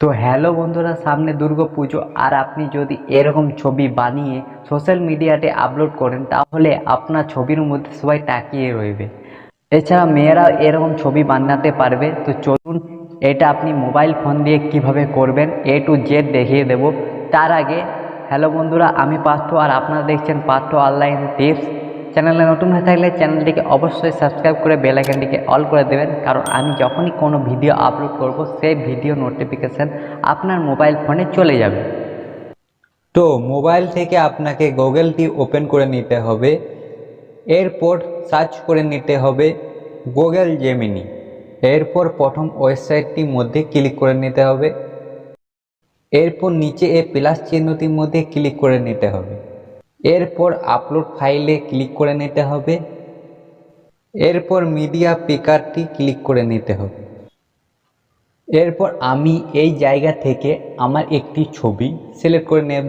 তো হ্যালো বন্ধুরা, সামনে দুর্গা পুজো। আর আপনি যদি এরকম ছবি বানিয়ে সোশ্যাল মিডিয়াতে আপলোড করেন, তাহলে আপনার ছবির মধ্যে সবাই তাকিয়ে রইবে। এছাড়া মেয়েরাও এরকম ছবি বানাতে পারবে। তো চলুন, এটা আপনি মোবাইল ফোন দিয়ে কীভাবে করবেন এ টু জেড দেখিয়ে দেব। তার আগে, হ্যালো বন্ধুরা, আমি পার্থ। আর আপনারা দেখছেন পার্থ অনলাইন টিপস চ্যানেলে নতুন হয়ে থাকলে চ্যানেলটিকে অবশ্যই সাবস্ক্রাইব করে বেল আইকনটিকে অল করে দেবেন। কারণ আমি যখনই কোনো ভিডিও আপলোড করব, সেই ভিডিও নোটিফিকেশান আপনার মোবাইল ফোনে চলে যাবে। তো মোবাইল থেকে আপনাকে গুগলটি ওপেন করে নিতে হবে, এরপর সার্চ করে নিতে হবে গুগল জেমিনি। এরপর প্রথম ওয়েবসাইটটির মধ্যে ক্লিক করে নিতে হবে। এরপর নিচে এই প্লাস চিহ্নটির মধ্যে ক্লিক করে নিতে হবে। এরপর আপলোড ফাইলে ক্লিক করে নিতে হবে। এরপর মিডিয়া পিকারটি ক্লিক করে নিতে হবে। এরপর আমি এই জায়গা থেকে আমার একটি ছবি সিলেক্ট করে নেব।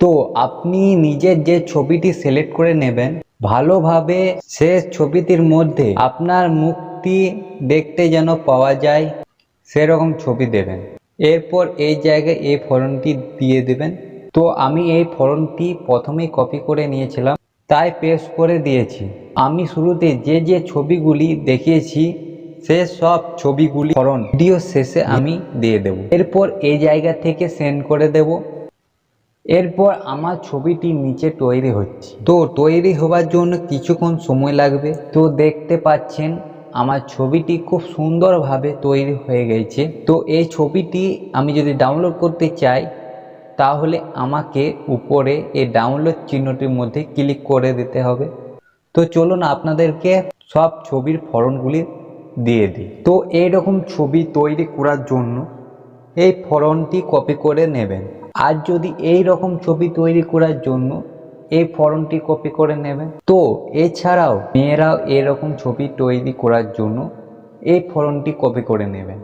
তো আপনি নিজের যে ছবিটি সিলেক্ট করে নেবেন, ভালোভাবে সে ছবিটির মধ্যে আপনার মুখটি দেখতে যেন পাওয়া যায়, সেরকম ছবি দেবেন। এরপর এই জায়গায় এই ফর্মটি দিয়ে দেবেন। তো আমি এই ফর্মটি প্রথমেই কপি করে নিয়েছিলাম, তাই পেস্ট করে দিয়েছি। আমি শুরুতে যে যে ছবিগুলি দেখিয়েছি, সে সব ছবিগুলি ফরন। ভিডিও শেষে আমি দিয়ে দেব। এরপর এই জায়গা থেকে সেন্ড করে দেব। এরপর আমার ছবিটি নিচে তৈরি হচ্ছে। তো তৈরি হওয়ার জন্য কিছুক্ষণ সময় লাগবে। তো দেখতে পাচ্ছেন, আমার ছবিটি খুব সুন্দরভাবে তৈরি হয়ে গেছে। তো এই ছবিটি আমি যদি ডাউনলোড করতে চাই তাহলে আমাকে উপরে এই ডাউনলোড চিহ্নটির মধ্যে ক্লিক করে দিতে হবে। তো চলুন আপনাদেরকে সব ছবির ফরনগুলি দিয়ে দিই। তো এইরকম ছবি তৈরি করার জন্য এই ফরনটি কপি করে নেবেন। আর যদি এই রকম ছবি তৈরি করার জন্য এই ফরনটি কপি করে নেবেন, তো এছাড়াও মেয়েরাও এরকম ছবি তৈরি করার জন্য এই ফরনটি কপি করে নেবেন।